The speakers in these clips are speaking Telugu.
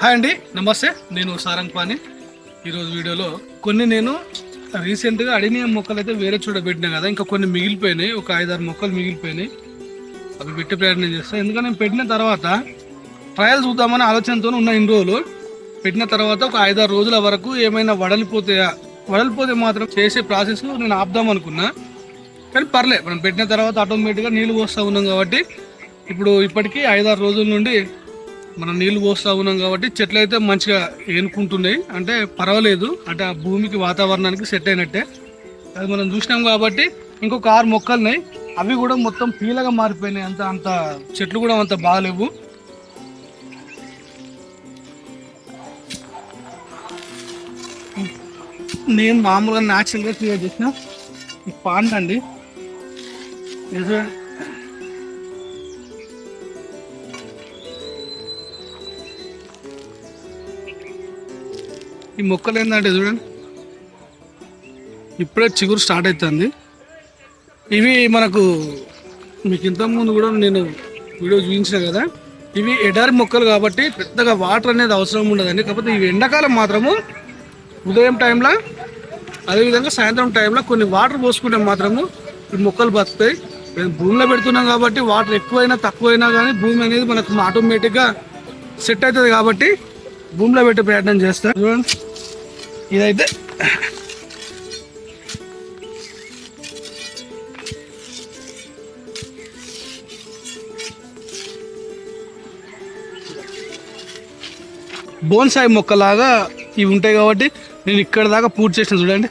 హాయ్ అండి నమస్తే. నేను సారంగ్పాని ఈరోజు వీడియోలో కొన్ని నేను రీసెంట్గా అడిగిన మొక్కలు అయితే వేరే చోట పెట్టినా కదా ఇంకా కొన్ని మిగిలిపోయినాయి. ఒక ఐదారు మొక్కలు మిగిలిపోయినాయి. అవి పెట్టి ప్రయత్నం చేస్తాను ఎందుకంటే నేను పెట్టిన తర్వాత ట్రయల్ చూద్దామని ఆలోచనతో ఉన్న ఇన్ని రోజులు. పెట్టిన తర్వాత ఒక ఐదారు రోజుల వరకు ఏమైనా వడలిపోతాయా వడలిపోతే మాత్రం చేసే ప్రాసెస్ నేను ఆపుదాం అనుకున్నా. కానీ పర్లే మనం పెట్టిన తర్వాత ఆటోమేటిక్గా నీళ్ళు పోస్తూ ఉన్నాం కాబట్టి ఇప్పుడు ఇప్పటికీ ఐదారు రోజుల నుండి మనం నీళ్ళు పోస్తా ఉన్నాం కాబట్టి చెట్లు అయితే మంచిగా ఏనుకుంటున్నాయి. అంటే పర్వాలేదు. అంటే ఆ భూమికి వాతావరణానికి సెట్ అయినట్టే. అది మనం చూసినాం కాబట్టి ఇంకొక ఆరు మొక్కలు ఉన్నాయి. అవి కూడా మొత్తం పీలగా మారిపోయినాయి. అంత అంత చెట్లు కూడా అంత బాగాలేవు. నేను మామూలుగా న్యాచురల్గా క్రియేట్ చేసిన ఈ పాండ్ అండి ఈ మొక్కలు ఏంటంటే చూడండి. ఇప్పుడే చిగురు స్టార్ట్ అవుతుంది ఇవి మనకు మీకు ఇంతకుముందు కూడా నేను వీడియో చూపించిన కదా. ఇవి ఎడారి మొక్కలు కాబట్టి పెద్దగా వాటర్ అనేది అవసరం ఉండదండి. కాకపోతే ఇవి ఎండాకాలం మాత్రము ఉదయం టైంలో అదేవిధంగా సాయంత్రం టైంలో కొన్ని వాటర్ పోసుకుంటే మాత్రము ఈ మొక్కలు బతుకుతాయి. మేము భూమిలో పెడుతున్నాం కాబట్టి వాటర్ ఎక్కువైనా తక్కువైనా కానీ భూమి అనేది మనకు ఆటోమేటిక్గా సెట్ అవుతుంది కాబట్టి భూమిలో పెట్టే ప్రయత్నం చేస్తాం. చూడండి ఇదైతే బోన్సాయి మొక్కలాగా ఇవి ఉంటాయి కాబట్టి నేను ఇక్కడ దాకా పూర్తి చేసిన చూడండి.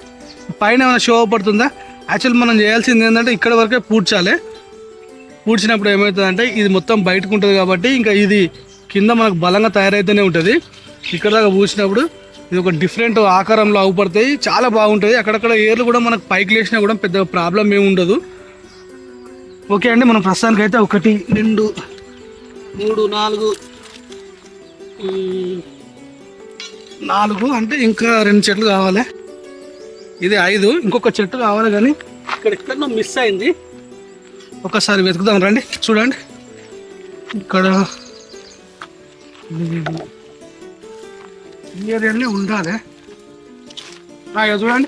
పైన ఏమైనా షో పడుతుందా? యాక్చువల్ మనం చేయాల్సింది ఏంటంటే ఇక్కడ వరకే పూడ్చాలి. పూడ్చినప్పుడు ఏమవుతుందంటే ఇది మొత్తం బయటకు ఉంటుంది కాబట్టి ఇంకా ఇది కింద మనకు బలంగా తయారైతేనే ఉంటుంది. ఇక్కడ దాకా పూడ్చినప్పుడు ఇది ఒక డిఫరెంట్ ఆకారంలో అవుపడతాయి చాలా బాగుంటుంది అక్కడక్కడ ఏర్లు కూడా మనకు పైకి లేచినా కూడా పెద్ద ప్రాబ్లం ఏమి ఉండదు. ఓకే అండి మనం ప్రస్తుతానికి అయితే ఒకటి రెండు మూడు నాలుగు నాలుగు అంటే ఇంకా రెండు చెట్లు కావాలి. ఇది ఐదు ఇంకొక చెట్టు కావాలి కానీ ఇక్కడ ఎక్కడో మిస్ అయింది. ఒకసారి వెతుకుదాం రండి చూడండి. ఇక్కడ ఈ ఏరియాలో ఉండాలి ఆ, చూడండి.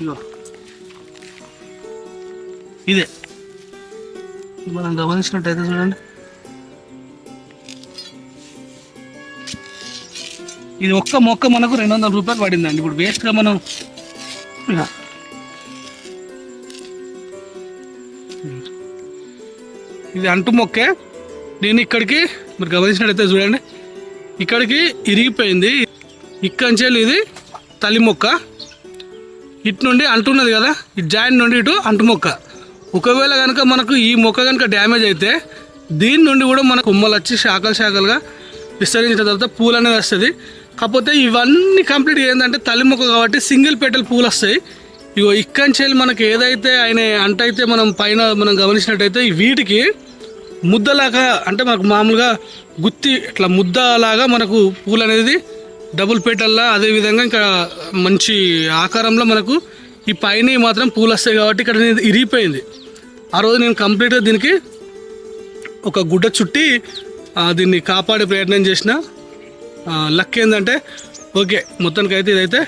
ఇదిగో. ఇదే. మనం గమనించినట్టయితే చూడండి. ఇది ఒక్క మొక్క మనకు రెండు వందల రూపాయలు పడిందండి. ఇప్పుడు వేస్ట్గా మనం ఇది అంటు మొక్కే. నేను ఇక్కడికి మీరు గమనించినట్టయితే చూడండి ఇక్కడికి ఇరిగిపోయింది. ఇక్కడి ఇది తల్లి మొక్క. ఇటు నుండి అంటున్నది కదా ఈ జాయింట్ నుండి ఇటు అంటు మొక్క. ఒకవేళ కనుక మనకు ఈ మొక్క కనుక డ్యామేజ్ అయితే దీని నుండి కూడా మనకు కొమ్మలు వచ్చి శాఖలు శాఖలుగా విస్తరించిన తర్వాత పూలు అనేది వస్తుంది. కాకపోతే ఇవన్నీ కంప్లీట్ ఏంటంటే తల్లి మొక్క కాబట్టి సింగిల్ పెటల్ పూలు వస్తాయి. ఇగో ఇక్కడి మనకి ఏదైతే ఆయన అంటైతే మనం పైన మనం గమనించినట్టయితే వీటికి ముద్దలాగా అంటే మనకు మామూలుగా గుత్తి ఇట్లా ముద్దలాగా మనకు పూలు అనేది డబుల్ పేటల్లా అదేవిధంగా ఇంకా మంచి ఆకారంలో మనకు ఈ పైన మాత్రం పూలు వస్తాయి కాబట్టి ఇక్కడ నేను ఇరిగిపోయింది. ఆ రోజు నేను కంప్లీట్గా దీనికి ఒక గుడ్డ చుట్టి దీన్ని కాపాడే ప్రయత్నం చేసిన. లక్ ఏంటంటే ఓకే మొత్తానికి అయితే ఇదైతే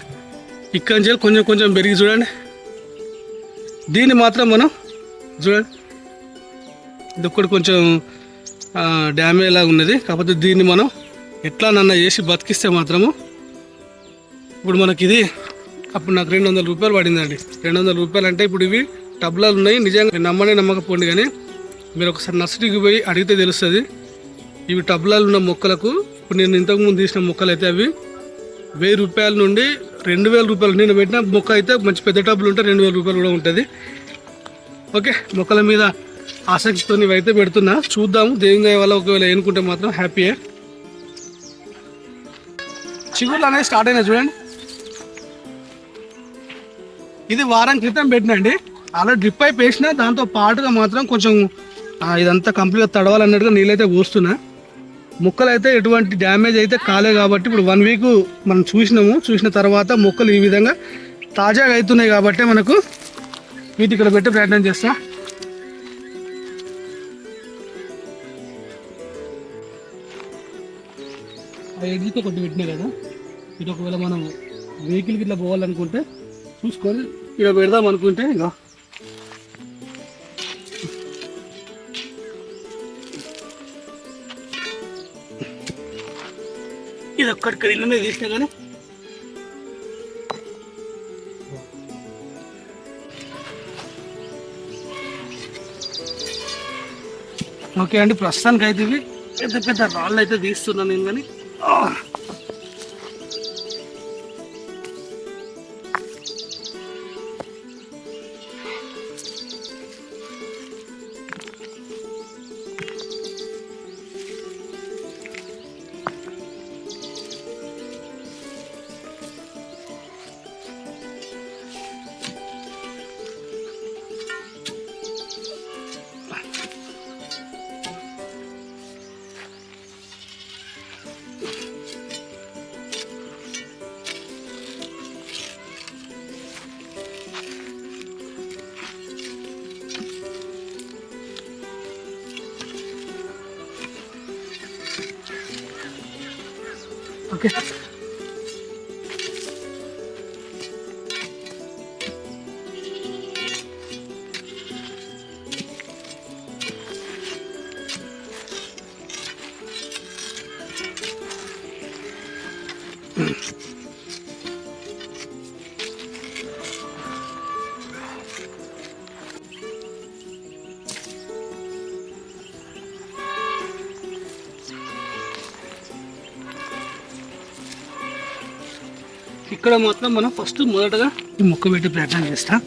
ఇక్కడి నుంచి కొంచెం కొంచెం పెరిగి చూడండి. దీన్ని మాత్రం మనం చూడండి. ఇది ఒక్కటి కొంచెం డ్యామేజ్ లాగా ఉన్నది. కాకపోతే దీన్ని మనం ఎట్లా నన్న చేసి బతికిస్తే మాత్రము ఇప్పుడు మనకి ఇది అప్పుడు నాకు రెండు వందల రూపాయలు పడిందండి. రెండు వందల రూపాయలు అంటే ఇప్పుడు ఇవి టబ్లాలు ఉన్నాయి. నిజంగా నమ్మనే నమ్మకపోండి కానీ మీరు ఒకసారి నర్సరీకి పోయి అడిగితే తెలుస్తుంది. ఇవి టబ్లాలు ఉన్న మొక్కలకు ఇప్పుడు నేను ఇంతకుముందు తీసిన మొక్కలు అయితే అవి వెయ్యి రూపాయల నుండి రెండు వేల రూపాయలు నేను పెట్టిన మొక్క అయితే మంచి పెద్ద టబ్బులు ఉంటే రెండు వేల రూపాయలు కూడా ఉంటుంది. ఓకే మొక్కల మీద ఆసక్తితో ఇవైతే పెడుతున్నా. చూద్దాము దేవుని దయ వల్ల ఒకవేళ ఎన్నుకుంటే మాత్రం హ్యాపీయే. చిగుర్లు అనేది స్టార్ట్ అయినా చూడండి. ఇది వారం క్రితం పెట్టినండి. అలా డ్రిప్ అయిపోయి వేసిన దాంతో పాటుగా మాత్రం కొంచెం ఇదంతా కంప్లీట్గా తడవాలన్నట్టుగా నీళ్ళైతే పోస్తున్నా మొక్కలు అయితే ఎటువంటి డ్యామేజ్ అయితే కాలే కాబట్టి ఇప్పుడు వన్ వీక్ మనం చూసినాము. చూసిన తర్వాత మొక్కలు ఈ విధంగా తాజాగా అవుతున్నాయి కాబట్టి మనకు వీటి ఇక్కడ పెట్టే ప్రయత్నం చేస్తాను ఆ ఎడ్జ్తో పెట్టినా కదా? ఇటు ఒకవేళ మనం వెహికల్కి ఇట్లా పోవాలనుకుంటే చూసుకొని ఇక్కడ పెడదాం అనుకుంటే ఇక. ఇది ఒక్కడికి ఇళ్ళనే తీసినా కానీ. ఓకే అండి ప్రస్తుతానికి అయితే ఇవి. పెద్ద పెద్ద రాళ్ళు అయితే తీస్తున్నాను నేను కానీ. ఆ. ఓకే ఇక్కడ మాత్రం మనం ఫస్ట్ మొదటగా ఈ మొక్క పెట్టి ప్రయత్నం చేస్తాం.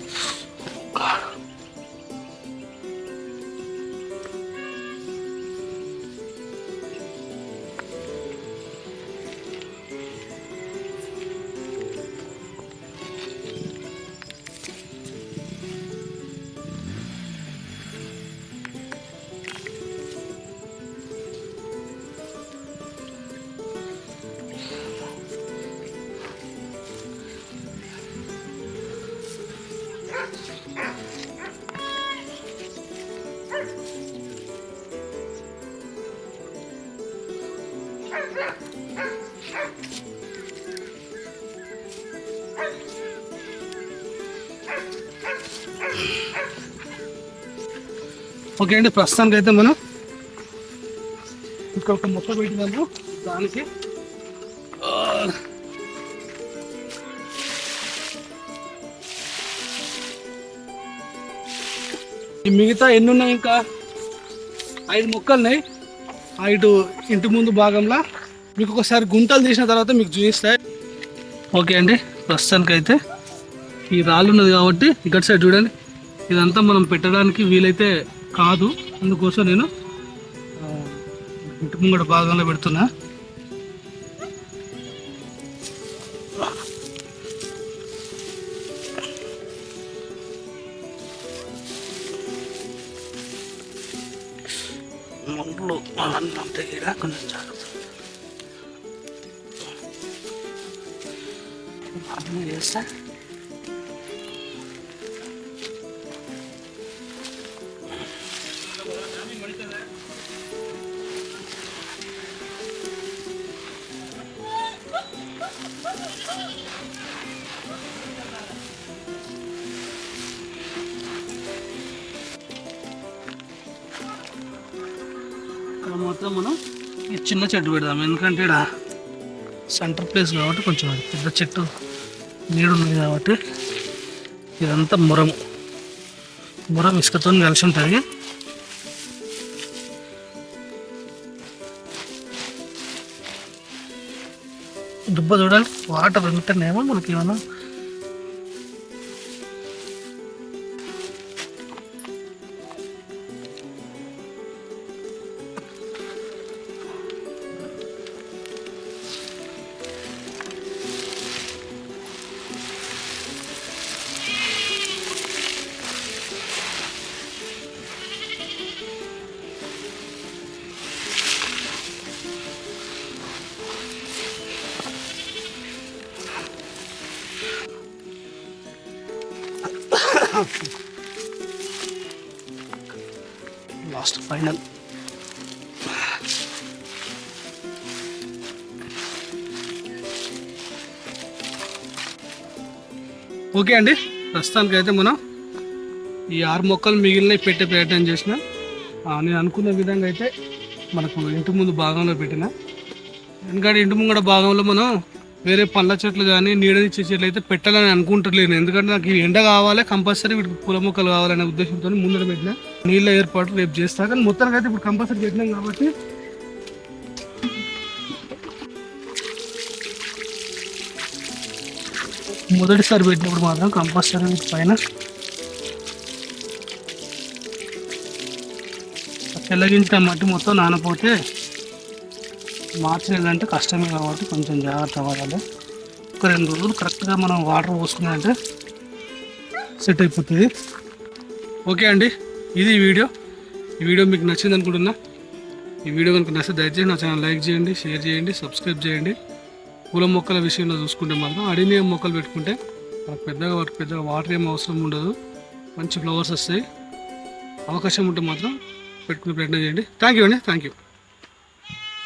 ఓకే అండి ప్రస్తుతానికి అయితే మనం ఇక్కడ ఒక మొక్క పెట్టినాము. దానికి మిగతా ఎన్ని ఉన్నాయి ఇంకా? ఐదు మొక్కలు ఉన్నాయి ఇటు ఇంటి ముందు భాగంలో. మీకు ఒకసారి గుంటలు తీసిన తర్వాత మీకు చూపిస్తాయి. ఓకే అండి ప్రస్తుతానికి అయితే ఈ రాళ్ళు ఉన్నది కాబట్టి ఇక్కడ సైడ్ చూడండి. ఇదంతా మనం పెట్టడానికి వీలైతే కాదు. అందుకోసం నేను ఇంటి ముంగడ భాగంలో పెడుతున్నా. 물로 원하는 방태기라 그런 자로서 아무 열살 Oh, తర్వాత మనం ఈ చిన్న చెట్టు పెడదాం. ఎందుకంటే ఇక్కడ సెంటర్ ప్లేస్ కాబట్టి కొంచెం పెద్ద చెట్టు నీడున్నది కాబట్టి ఇదంతా మురం. మురం ఇసుకతో కలిసి ఉంటుంది దుబ్బ చూడాలి. వాటర్ ఉంటేనేమో మనకి ఏమన్నా లాస్ట్ ఫైనల్ ఓకే అండి. ప్రస్తుతానికి అయితే మనం ఈ ఆరు మొక్కలు మిగిలినవి పెట్టే ప్రయత్నం చేసిన. నేను అనుకున్న విధంగా అయితే మనకు ఇంటి ముందు భాగంలో పెట్టిన. ఎందుకంటే ఇంటి ముంగడ భాగంలో మనం వేరే పండ్ల చెట్లు కానీ నీడనిచ్చే చెట్లు అయితే పెట్టాలని అనుకుంటలేను ఎందుకంటే నాకు ఎండ కావాలి కంపల్సరీ వీటికి పూల మొక్కలు కావాలనే ఉద్దేశంతో ముందర పెట్టిన. నీళ్ళ ఏర్పాటు రేపు చేస్తా. కానీ మొత్తానికి అయితే ఇప్పుడు కంపల్సరీ పెట్టినాం కాబట్టి. మొదటిసారి పెట్టినప్పుడు మాత్రం కంపల్సరీ పైన తెల్లగించిన మట్టి మొత్తం నానపోతే మార్చి నెలంటే కష్టమే కాబట్టి కొంచెం జాగ్రత్త పడాలి. ఒక రెండు రోజులు కరెక్ట్గా మనం వాటర్ పోసుకున్నామంటే సెట్ అయిపోతుంది. ఓకే అండి ఇది వీడియో. ఈ వీడియో మీకు నచ్చింది అనుకుంటున్నా. ఈ వీడియో కనుక నచ్చితే దయచేసి నా ఛానల్ లైక్ చేయండి షేర్ చేయండి సబ్స్క్రైబ్ చేయండి. పూల మొక్కల విషయంలో చూసుకుంటే మాత్రం అడిని మొక్కలు పెట్టుకుంటే మనకు పెద్దగా వాటికి పెద్దగా వాటర్ ఏం అవసరం ఉండదు. మంచి ఫ్లవర్స్ వస్తాయి. అవకాశం ఉంటే మాత్రం పెట్టుకునే ప్రయత్నం చేయండి. థ్యాంక్ యూ అండి థ్యాంక్ యూ